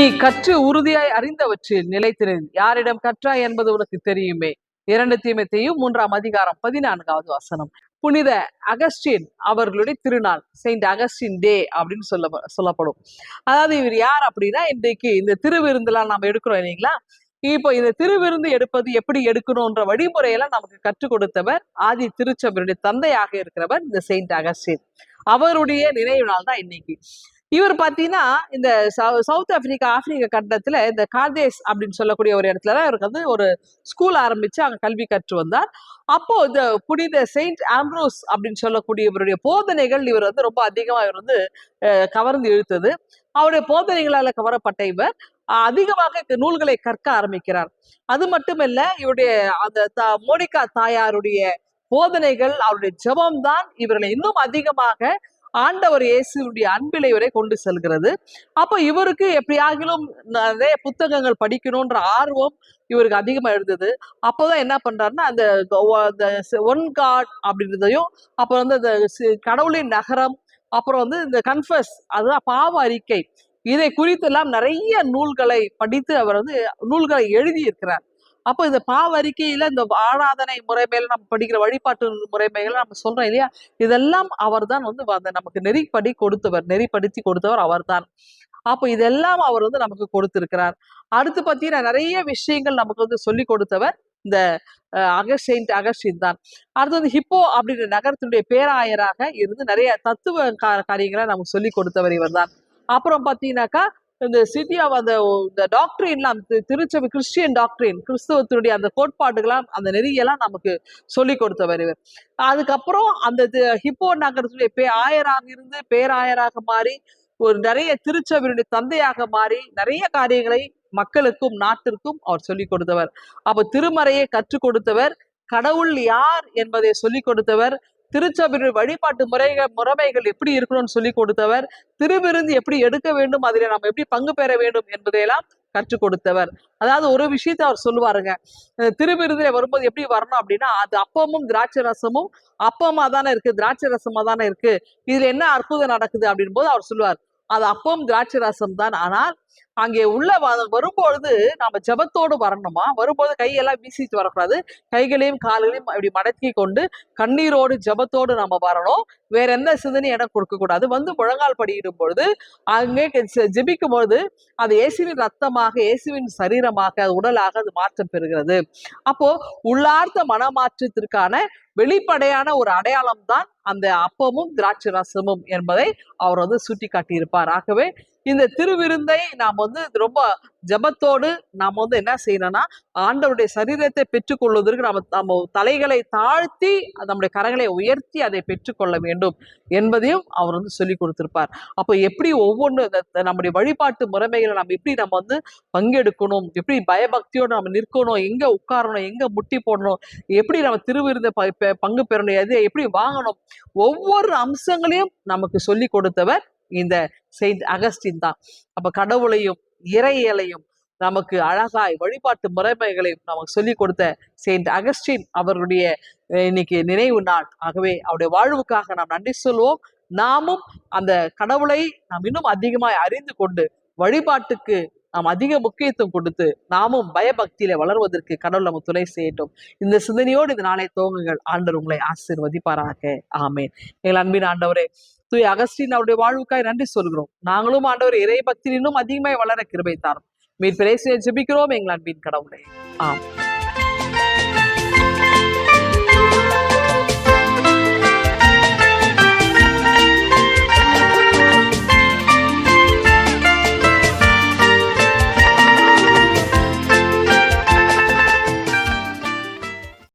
நீ கற்று உறுதியாய் அறிந்தவற்றில் நிலைத்திரு. யாரிடம் கற்றாய் என்பது உனக்கு தெரியுமே. இரண்டு தீமத்தையும் மூன்றாம் அதிகாரம் பதினான்காவது வசனம். புனித அகஸ்டின் அவர்களுடைய திருநாள் செயின்ட் அகஸ்டின் டே அப்படின்னு சொல்ல சொல்லப்படும். அதாவது இவர் யார் அப்படின்னா இன்றைக்கு இந்த திருவிருந்தெல்லாம் நம்ம எடுக்கிறோம் இல்லைங்களா? இப்போ இந்த திருவிருந்து எடுப்பது எப்படி எடுக்கணும்ன்ற வழிமுறையெல்லாம் நமக்கு கற்றுக் கொடுத்தவர் ஆதி திருச்சபருடைய தந்தையாக இருக்கிறவர் இந்த செயின்ட் அகஸ்டின். அவருடைய நினைவு நாள் தான் இன்னைக்கு. இவர் பார்த்தீங்கன்னா இந்த சவு- சவுத் ஆப்பிரிக்கா ஆப்பிரிக்க கண்டத்தில் இந்த கார்தேஸ் அப்படின்னு சொல்லக்கூடிய ஒரு இடத்துல தான் இவருக்கு வந்து ஒரு ஸ்கூல் ஆரம்பிச்சு அங்கே கல்வி கற்று வந்தார். அப்போ இந்த புனித செயின்ட் ஆம்ப்ரோஸ் அப்படின்னு சொல்லக்கூடிய இவருடைய போதனைகள் இவர் வந்து ரொம்ப அதிகமாக இவர் வந்து அஹ், கவர்ந்து இழுத்தது. அவருடைய போதனைகளால கவரப்பட்ட இவர். அதிகமாக நூல்களை கற்க ஆரம்பிக்கிறார். அது மட்டுமல்ல இவருடைய அந்த த- மோனிகா தாயாருடைய போதனைகள் அவருடைய ஜெபம் தான் இவர்களை இன்னும் அதிகமாக ஆண்டவர் இயேசுடைய அன்பில் இவரை கொண்டு செல்கிறது. அப்போ இவருக்கு எப்படியாகிலும் நிறைய புத்தகங்கள் படிக்கணும்ன்ற ஆர்வம் இவருக்கு அதிகமாக இருந்தது. அப்போதான் என்ன பண்றாருன்னா அந்த ஒன் காட் அப்படின்றதையும் அப்புறம் வந்து அந்த கடவுளின் நகரம் அப்புறம் வந்து இந்த கன்ஃபஸ் அதுதான் பாவ அறிக்கை இதை குறித்தெல்லாம் நிறைய நூல்களை படித்து அவர் வந்து நூல்களை எழுதி இருக்கிறார் அப்போ இந்த பாவறிக்கையில இந்த ஆராதனை முறைமையில நம்ம படிக்கிற வழிபாட்டு முறைமைகளை நம்ம சொல்றோம் இல்லையா? இதெல்லாம் அவர்தான் வந்து அந்த நமக்கு நெறிப்படி கொடுத்தவர் நெறிப்படுத்தி கொடுத்தவர் அவர்தான். அப்போ இதெல்லாம் அவர் வந்து நமக்கு கொடுத்திருக்கிறார். அடுத்து பார்த்தீங்கன்னா நிறைய விஷயங்கள் நமக்கு வந்து சொல்லி கொடுத்தவர் இந்த அகஸ்டெயின்ட் அகஸ்டின் தான். அடுத்து வந்து ஹிப்போ அப்படின்ற நகரத்தினுடைய பேராயராக இருந்து நிறைய தத்துவ காரியங்களை நமக்கு சொல்லி கொடுத்தவர் இவர்தான். அப்புறம் பார்த்தீங்கன்னாக்கா இந்த சிட்டி அந்த இந்த டாக்டரின்லாம் திருச்சபை கிறிஸ்டியன் டாக்டரின் கிறிஸ்தவத்தினுடைய அந்த கோட்பாடுகளாம் அந்த நெறியெல்லாம் நமக்கு சொல்லி கொடுத்தவர் இவர். அதுக்கப்புறம் அந்த ஹிப்போ நகரத்துடைய பே ஆயராக இருந்து பேராயராக மாறி ஒரு நிறைய திருச்சபையுடைய தந்தையாக மாறி நிறைய காரியங்களை மக்களுக்கும் நாட்டிற்கும் அவர் சொல்லிக் கொடுத்தவர். அப்ப திருமறையை கற்றுக் கொடுத்தவர். கடவுள் யார் என்பதை சொல்லிக் கொடுத்தவர். திருச்சபையுடைய வழிபாட்டு முறைகள் முறைமைகள் எப்படி இருக்கணும்னு சொல்லி கொடுத்தவர். திருவிருந்து எப்படி எடுக்க வேண்டும் அதில் நம்ம எப்படி பங்கு பெற வேண்டும் என்பதையெல்லாம் கற்றுக் கொடுத்தவர். அதாவது ஒரு விஷயத்தை அவர் சொல்லுவாருங்க. அஹ் திருவிருந்தில வரும்போது எப்படி வரணும் அப்படின்னா அது அப்பமும் திராட்சை ரசமும் அப்பமா தானே இருக்கு திராட்சை ரசமா தானே இருக்கு. இதுல என்ன அற்புதம் நடக்குது அப்படின் போது அவர் சொல்லுவார். அது அப்பம் திராட்சை ரசம் தான். ஆனால் அங்கே உள்ள வரும்பொழுது நாம ஜெபத்தோடு வரணுமா? வரும்போது கையெல்லாம் வீசிட்டு வரக்கூடாது. கைகளையும் கால்களையும் இப்படி மடக்கி கொண்டு கண்ணீரோடு ஜெபத்தோடு நம்ம வரணும். வேற எந்த சிந்தனையும் இடம் கொடுக்க கூடாது வந்து முழங்கால் படியிடும் பொழுது அங்கே ஜெ- ஜெபிக்கும் பொழுது அது இயேசுவின் ரத்தமாக இயேசுவின் சரீரமாக அது உடலாக அது மாற்றம் பெறுகிறது. அப்போ உள்ளார்த்த மனமாற்றத்திற்கான வெளிப்படையான ஒரு அடையாளம் தான் அந்த அப்பமும் திராட்சை ரசமும் என்பதை அவர் வந்து சுட்டி காட்டியிருப்பார் ஆகவே இந்த திருவிருந்தை நாம் வந்து ரொம்ப ஜெபத்தோடு நாம் வந்து என்ன செய்யணும்னா ஆண்டவருடைய சரீரத்தை பெற்றுக்கொள்வதற்கு நம்ம நம்ம தலைகளை தாழ்த்தி நம்முடைய கரங்களை உயர்த்தி அதை பெற்றுக்கொள்ள வேண்டும் என்பதையும் அவர் வந்து சொல்லி கொடுத்திருப்பார். அப்போ எப்படி ஒவ்வொன்று நம்முடைய வழிபாட்டு முறைமைகளை நம்ம எப்படி நம்ம வந்து பங்கெடுக்கணும் எப்படி பயபக்தியோடு நம்ம நிற்கணும் எங்கே உட்காரணும் எங்கே முட்டி போடணும் எப்படி நம்ம திருவிருந்த ப- பங்கு பெறணும் எது எப்படி வாங்கணும் ஒவ்வொரு அம்சங்களையும் நமக்கு சொல்லி கொடுத்தவர் இந்த செயின்ட் அகஸ்டின் தான். அப்ப கடவுளையும் இறையலையும் நமக்கு அழகாய் வழிபாட்டு முறைமைகளையும் நமக்கு சொல்லி கொடுத்த செயின்ட் அகஸ்டின் அவருடைய இன்னைக்கு நினைவு நாள். ஆகவே அவருடைய வாழ்வுக்காக நாம் நன்றி சொல்வோம். நாமும் அந்த கடவுளை நாம் இன்னும் அதிகமாய் அறிந்து கொண்டு வழிபாட்டுக்கு நாம் அதிக முக்கியத்துவம் கொடுத்து நாமும் பயபக்தியில வளர்வதற்கு கடவுள் நம்ம துணை செய்யட்டும். இந்த சிந்தனையோடு இந்த நாளை துவங்குங்கள். ஆண்டவர் உங்களை ஆசிர்வதிப்பாராக. ஆமேன். எங்கள் அன்பின் ஆண்டவரே தூய் அகஸ்டின் அவருடைய வாழ்வுக்காய் நன்றி சொல்கிறோம். நாங்களும் ஆண்டவர் இறை பக்தியில் இன்னும் அதிகமாய் வளர கிருபை தாரும். மீட் பிரேசியை ஜெபிக்கிறோம் எங்கள் அன்பின் கடவுளே. ஆம்